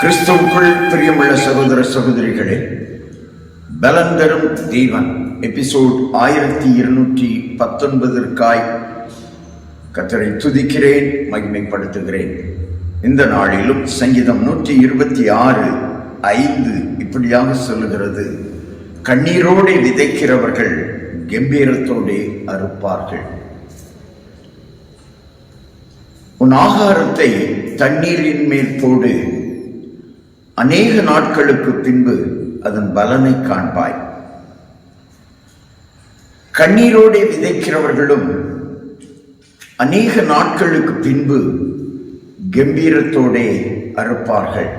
கிறிஸ்துவுக்குள் பிரியமுள்ள சகோதர சகோதரிகளே பலன் தரும் தேவன். எபிசோட் ஆயிரத்தி இருநூற்றி பத்தொன்பதற்காய் கத்தரை துதிக்கிறேன் மகிமைப்படுத்துகிறேன். இந்த நாளிலும் சங்கீதம் நூற்றி இருபத்தி ஆறு ஐந்து இப்படியாக சொல்லுகிறது. கண்ணீரோடு விதைக்கிறவர்கள் கம்பீரத்தோடே அறுப்பார்கள். உன் ஆகாரத்தை தண்ணீரின் மேல் போடு. அநேக நாட்களுக்கு பின்பு அதன் பலனை காண்பாய். கண்ணீரோடே விதைக்கிறவர்களும் அநேக நாட்களுக்கு பின்பு கம்பீரத்தோடே அறுப்பார்கள்.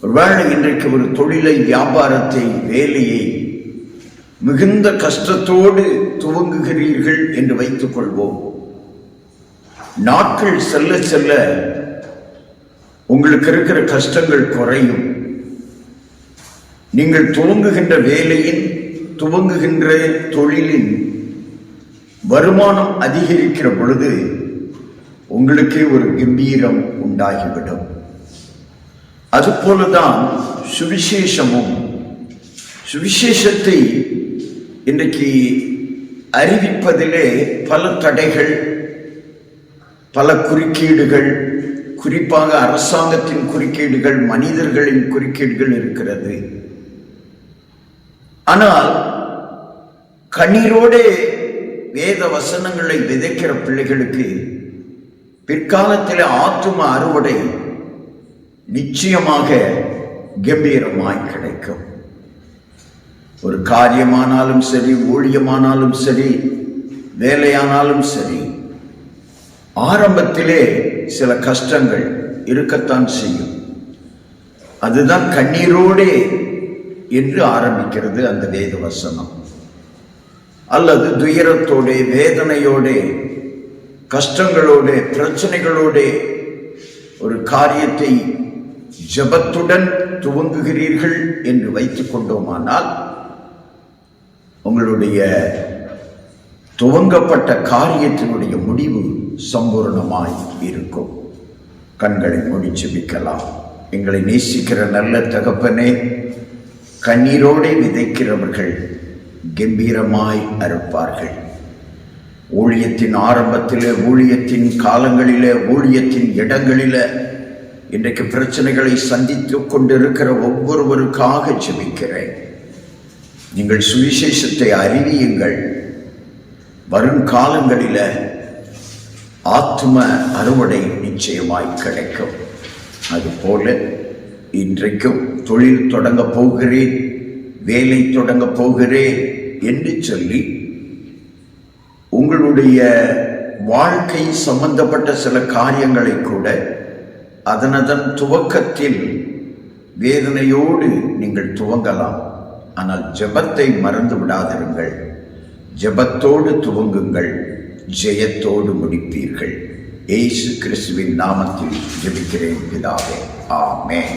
ஒருவேளை இன்றைக்கு ஒரு தொழிலை வியாபாரத்தை வேலையை மிகுந்த கஷ்டத்தோடு துவங்குகிறீர்கள் என்று வைத்துக் கொள்வோம். நாட்கள் செல்ல செல்ல உங்களுக்கு இருக்கிற கஷ்டங்கள் குறையும். நீங்கள் துவங்குகின்ற வேலையின் துவங்குகின்ற தொழிலின் வருமானம் அதிகரிக்கிற பொழுது உங்களுக்கே ஒரு கம்பீரம் உண்டாகிவிடும். அதுபோலதான் சுவிசேஷமும் சுவிசேஷத்தை இன்றைக்கு அறிவிப்பதிலே பல தடைகள் பல குறுக்கீடுகள் குறிப்பாக அரசாங்கத்தின் குறுக்கீடுகள் மனிதர்களின் குறுக்கீடுகள் இருக்கிறது. ஆனால் கண்ணீரோடே வேத வசனங்களை விதைக்கிற பிள்ளைகளுக்கு பிற்காலத்தில் ஆத்தும அறுவடை நிச்சயமாக கம்பீரமாய் கிடைக்கும். ஒரு காரியமானாலும் சரி ஊழியமானாலும் சரி வேலையானாலும் சரி ஆரம்பத்திலே சில கஷ்டங்கள் இருக்கத்தான் செய்யும். அதுதான் கண்ணீரோடே என்று ஆரம்பிக்கிறது அந்த வேத வசனம் அல்லது துயரத்தோட வேதனையோட கஷ்டங்களோட பிரச்சனைகளோட ஒரு காரியத்தை ஜபத்துடன் துவங்குகிறீர்கள் என்று வைத்துக் கொண்டோமானால் உங்களுடைய துவங்கப்பட்ட காரியத்தினுடைய முடிவு சம்பூர்ணமாய் இருக்கும். கண்களை மூடி ஜெபிக்கலாம் எங்களை நேசிக்கிற நல்ல தகப்பனே கண்ணீரோடு விதைக்கிறவர்கள் கம்பீரமாய் அறுப்பார்கள். ஊழியத்தின் ஆரம்பத்திலே ஊழியத்தின் காலங்களிலே ஊழியத்தின் இடங்களிலே இன்றைக்கு பிரச்சனைகளை சந்தித்துக் கொண்டிருக்கிற ஒவ்வொருவருக்காக ஜெபிக்கிறேன். நீங்கள் சுவிசேஷத்தை அறிவியுங்கள். வருங்காலங்களில ஆத்ம அறுவடை நிச்சயமாய் கிடைக்கும். அதுபோல இன்றைக்கும் தொழில் தொடங்க போகிறேன் வேலை தொடங்க போகிறேன் என்று சொல்லி உங்களுடைய வாழ்க்கை சம்பந்தப்பட்ட சில காரியங்களை கூட அதனதன் துவக்கத்தில் வேதனையோடு நீங்கள் துவங்கலாம். ஆனால் ஜெபத்தை மறந்து விடாதிருங்கள். ஜெபத்தோடு துவங்குங்கள் ஜெயத்தோடு முடிப்பீர்கள். ஏசு கிறிஸ்துவின் நாமத்தில் ஜெபிக்கிறேன் பிதாவே. ஆமே